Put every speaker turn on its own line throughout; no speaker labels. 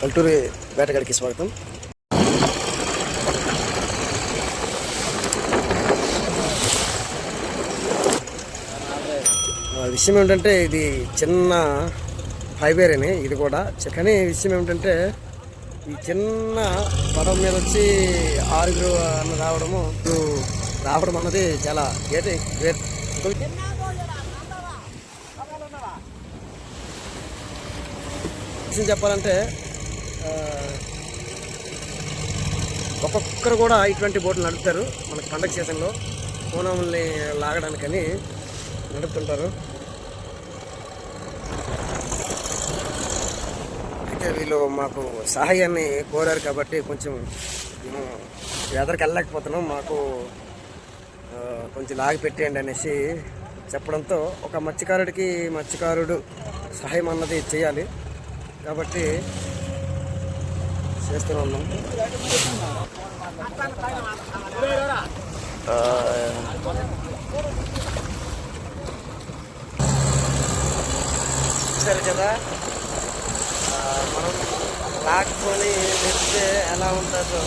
పల్లెటూరి వేటగాడికి స్వాగతం. విషయం ఏమిటంటే ఇది చిన్న హైవేర్ అని ఇది కూడా. కానీ విషయం ఏమిటంటే ఈ చిన్న పడవ మీద వచ్చి ఆరుగురు అన్న రావడము ఇప్పుడు రావడం అన్నది చాలా గేట్ గేట్ విషయం చెప్పాలంటే ఒక్కొక్కరు కూడా ఇటువంటి బోట్లు నడుపుతారు. మనకు పండగ సీజన్లో కోనముల్ని లాగడానికని నడుపుతుంటారు. అయితే వీళ్ళు మాకు సహాయాన్ని కోరారు కాబట్టి కొంచెం మేము ఎదరికి వెళ్ళలేకపోతున్నాం. మాకు కొంచెం లాగి పెట్టేయండి అనేసి చెప్పడంతో ఒక మత్స్యకారుడికి మత్స్యకారుడు సహాయం అన్నది చేయాలి. కాబట్టి చేస్తూనే ఉన్నాం. సరే కదా? మనం లాక్కొని తెస్తే ఎలా ఉంటుందో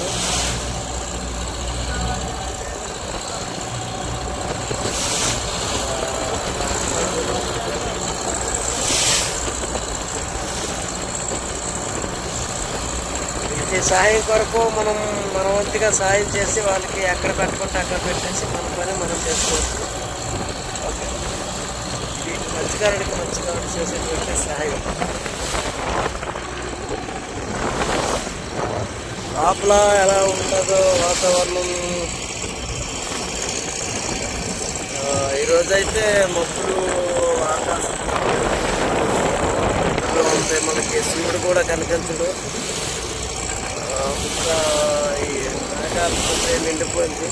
ఈ సహాయం కొరకు మనం మన వంతుగా సహాయం చేసి వాళ్ళకి ఎక్కడ పెట్టుకుంటే అక్కడ పెట్టేసి మన పని మనం చేసుకోవచ్చు. ఓకే. ఇది మంచిగా మంచిగారుడు చేసేటువంటి సహాయం లోపల ఎలా ఉంటుందో వాతావరణం. ఈరోజైతే మబ్బులు ఆకాశం ఉంటాయి మనకి సూర్యుడు కూడా కనిపించడు. ఇంకా ఈ నిండిపోయింది.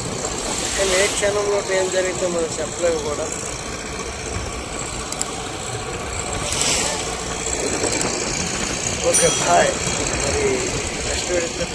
కానీ ఏ క్షణంలో ఏం జరిగిందో మనం చెప్పలేము కూడా. Okay bye. మరి నెక్స్ట్ వీడియో